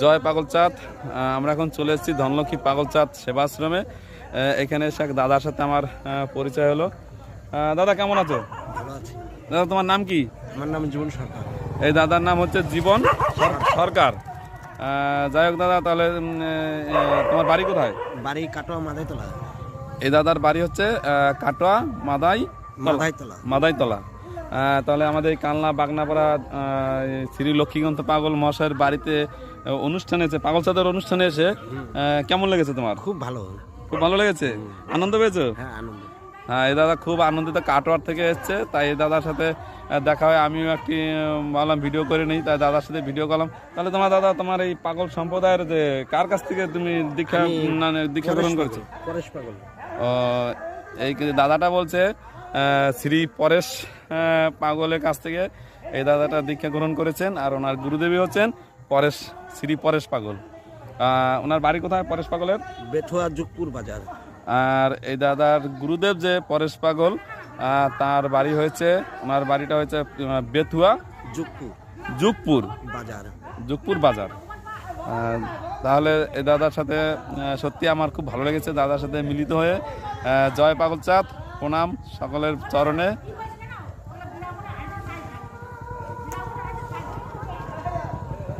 জয় পাগলচাঁদ। আমরা এখন চলে এসেছি ধনলক্ষ্মী পাগলচাঁদ সেবাশ্রমে। এখানে এসে এক দাদার সাথে আমার পরিচয় হলো। দাদা কেমন আছো? দাদা তোমার নাম কি? আমার নাম জীবন সরকার। এই দাদার নাম হচ্ছে জীবন সরকার। যাই হোক দাদা তাহলে তোমার বাড়ি কোথায়? বাড়ি কাটোয়া মাদাই তোলা এই দাদার বাড়ি হচ্ছে কাটোয়া মাদাই মাদাই তোলা মাদাইতলা। আহ, তাহলে আমাদের এই কালনা বাগনাপাড়া শ্রী লক্ষ্মীকান্ত পাগল মহাশয়ের বাড়িতে অনুষ্ঠানে এসে পাগল চাঁদের অনুষ্ঠানে এসে কেমন লেগেছে তোমার? খুব ভালো। খুব ভালো লেগেছে? আনন্দ পেয়েছ? হ্যাঁ আনন্দ। হ্যাঁ এই দাদা খুব আনন্দিত কাটোয়ার থেকে এসছে তাই এই দাদার সাথে দেখা হয়। আমিও একটি বললাম ভিডিও করে নিই তাই দাদার সাথে ভিডিও করলাম। তাহলে তোমার দাদা তোমার এই পাগল সম্প্রদায়ের যে কার কাছ থেকে তুমি দীক্ষা না, না, দীক্ষা গ্রহণ করেছ? পরেশ পাগল। এই যে দাদাটা বলছে শ্রী পরেশ পাগলের কাছ থেকে এই দাদাটা দীক্ষা গ্রহণ করেছেন আর ওনার গুরুদেবী হচ্ছেন পরেশ শ্রী পরেশ পাগল। ওনার বাড়ি কোথায় পরেশ পাগলের? বেথুয়া যুগপুর বাজার। আর এই দাদার গুরুদেব যে পরেশ পাগল তার বাড়ি হয়েছে ওনার বাড়িটা হয়েছে বেথুয়া যুগপুর যুগপুর বাজার। যুগপুর বাজার। তাহলে দাদার সাথে সত্যি আমার খুব ভালো লেগেছে দাদার সাথে মিলিত হয়ে। জয় পাগল চাঁদ প্রণাম সকলের চরণে।